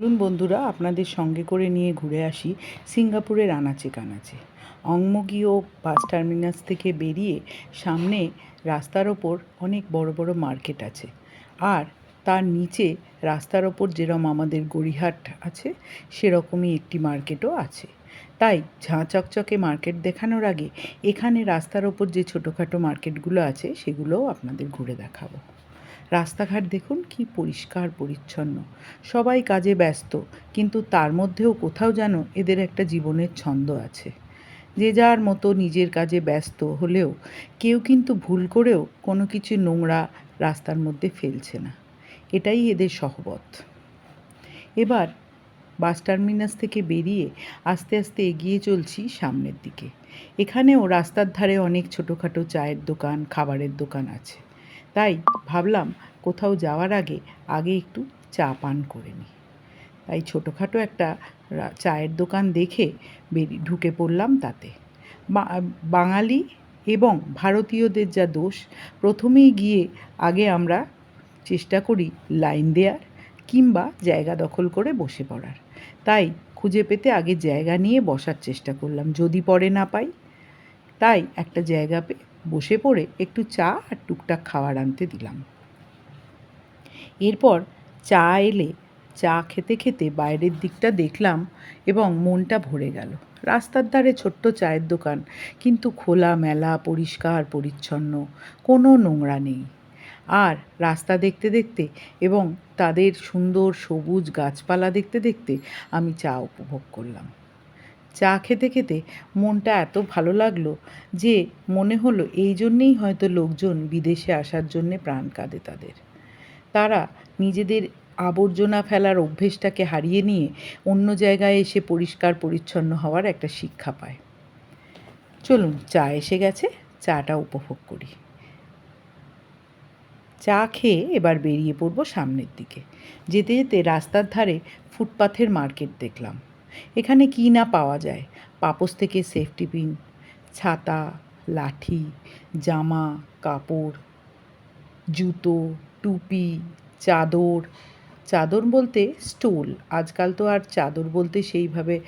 চলুন বন্ধুরা, আপনাদের সঙ্গে করে নিয়ে ঘুরে আসি সিঙ্গাপুরের আনাচে কানাচে। অংমগীয় বাস টার্মিনাস থেকে বেরিয়ে সামনে রাস্তার ওপর অনেক বড় বড় মার্কেট আছে। আর তার নিচে রাস্তার ওপর যেরকম আমাদের গড়িহাট আছে, সেরকমই একটি মার্কেটও আছে। তাই ঝাঁ চকচকে মার্কেট দেখানোর আগে এখানে রাস্তার ওপর যে ছোটোখাটো মার্কেটগুলো আছে, সেগুলোও আপনাদের ঘুরে দেখাবো। রাস্তাঘাট দেখুন কি পরিষ্কার, পরিচ্ছন্ন। সবাই কাজে ব্যস্ত, কিন্তু তার মধ্যেও কোথাও যেন এদের একটা জীবনের ছন্দ আছে। যে যার মতো নিজের কাজে ব্যস্ত হলেও কেউ কিন্তু ভুল করেও কোনো কিছু নোংরা রাস্তার মধ্যে ফেলছে না। এটাই এদের সহবত। এবার বাস টার্মিনাস থেকে বেরিয়ে আস্তে আস্তে এগিয়ে চলছি সামনের দিকে। এখানেও রাস্তার ধারে অনেক ছোটোখাটো চায়ের দোকান, খাবারের দোকান আছে। তাই ভাবলাম কোথাও যাওয়ার আগে আগে একটু চা পান করে নিই। তাই ছোটোখাটো একটা চায়ের দোকান দেখে বেরিয়ে ঢুকে পড়লাম তাতে। বাঙালি এবং ভারতীয়দের যা দোষ, প্রথমেই গিয়ে আগে আমরা চেষ্টা করি লাইন দেওয়ার কিংবা জায়গা দখল করে বসে পড়ার। তাই খুঁজে পেতে আগে জায়গা নিয়ে বসার চেষ্টা করলাম, যদি পরে না পাই। তাই একটা জায়গা পেয়ে বসে পড়ে একটু চা আর টুকটাক খাবার আনতে দিলাম। এরপর চা এলে চা খেতে খেতে বাইরের দিকটা দেখলাম এবং মনটা ভরে গেল। রাস্তার ধারে ছোট্ট চায়ের দোকান, কিন্তু খোলা মেলা, পরিষ্কার, পরিচ্ছন্ন, কোনো নোংরা নেই। আর রাস্তা দেখতে দেখতে এবং তাদের সুন্দর সবুজ গাছপালা দেখতে দেখতে আমি চা উপভোগ করলাম। চা খেতে খেতে মনটা এত ভালো লাগল যে মনে হলো এই জন্যেই হয়তো লোকজন বিদেশে আসার জন্যে প্রাণ কাঁদে তাদের। তারা নিজেদের আবর্জনা ফেলার অভ্যেসটাকে হারিয়ে নিয়ে অন্য জায়গায় এসে পরিষ্কার পরিচ্ছন্ন হওয়ার একটা শিক্ষা পায়। চলুন, চা এসে গেছে, চাটা উপভোগ করি। চা খেয়ে এবার বেরিয়ে পড়ব সামনের দিকে। যেতে যেতে রাস্তার ধারে ফুটপাথের মার্কেট দেখলাম। এখানে কী না পাওয়া যায়? পাপোস থেকে সেফটি পিন ছাতা, লাঠি, জামা, কাপড়, জুতো, টুপি, চাদর। চাদর বলতে স্টোল। আজকাল তো আর চাদর বলতে সেইভাবে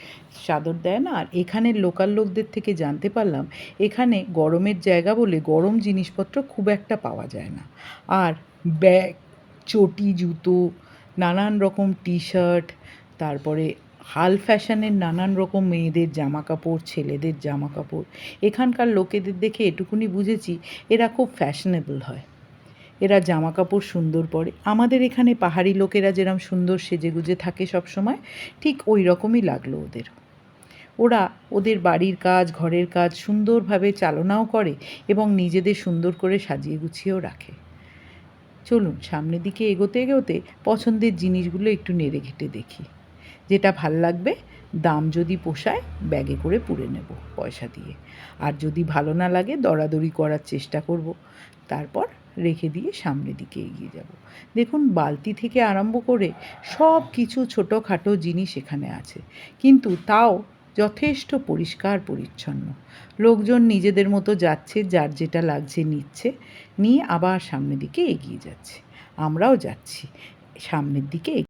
চাদর দেয় না। আর এখানের লোকাল লোকদের থেকে জানতে পারলাম, এখানে গরমের জায়গা বলে গরম জিনিসপত্র খুব একটা পাওয়া যায় না। আর ব্যাগ, চটি, জুতো, নানান রকম টি শার্ট তারপরে হাল ফ্যাশনের নানান রকম মেয়েদের জামা কাপড় ছেলেদের জামা কাপড় এখানকার লোকেদের দেখে এটুকুনি বুঝেছি, এরা খুব ফ্যাশনেবল হয়। এরা জামা কাপড় সুন্দর পরে। আমাদের এখানে পাহাড়ি লোকেরা যেরম সুন্দর সেজেগুজে থাকে সব সময় ঠিক ওই রকমই লাগল ওদের। ওরা ওদের বাড়ির কাজ, ঘরের কাজ সুন্দরভাবে চালনাও করে এবং নিজেদের সুন্দর করে সাজিয়ে গুছিয়েও রাখে। চলুন সামনের দিকে এগোতে এগোতে পছন্দের জিনিসগুলো একটু নেড়ে ঘেটে দেখি। যেটা ভালো লাগবে, দাম যদি পোষায়, ব্যাগে করে পুরে নেব পয়সা দিয়ে। আর যদি ভালো না লাগে, দরাদরি করার চেষ্টা করব। তারপর রেখে দিয়ে সামনের দিকে এগিয়ে যাব। দেখুন, বালতি থেকে আরম্ভ করে সব কিছু ছোটোখাটো জিনিস এখানে আছে। কিন্তু তাও যথেষ্ট পরিষ্কার পরিচ্ছন্ন। লোকজন নিজেদের মতো যাচ্ছে, যার যেটা লাগছে নিচ্ছে, নিয়ে আবার সামনের দিকে এগিয়ে যাচ্ছে। আমরাও যাচ্ছি। সামনের দিকে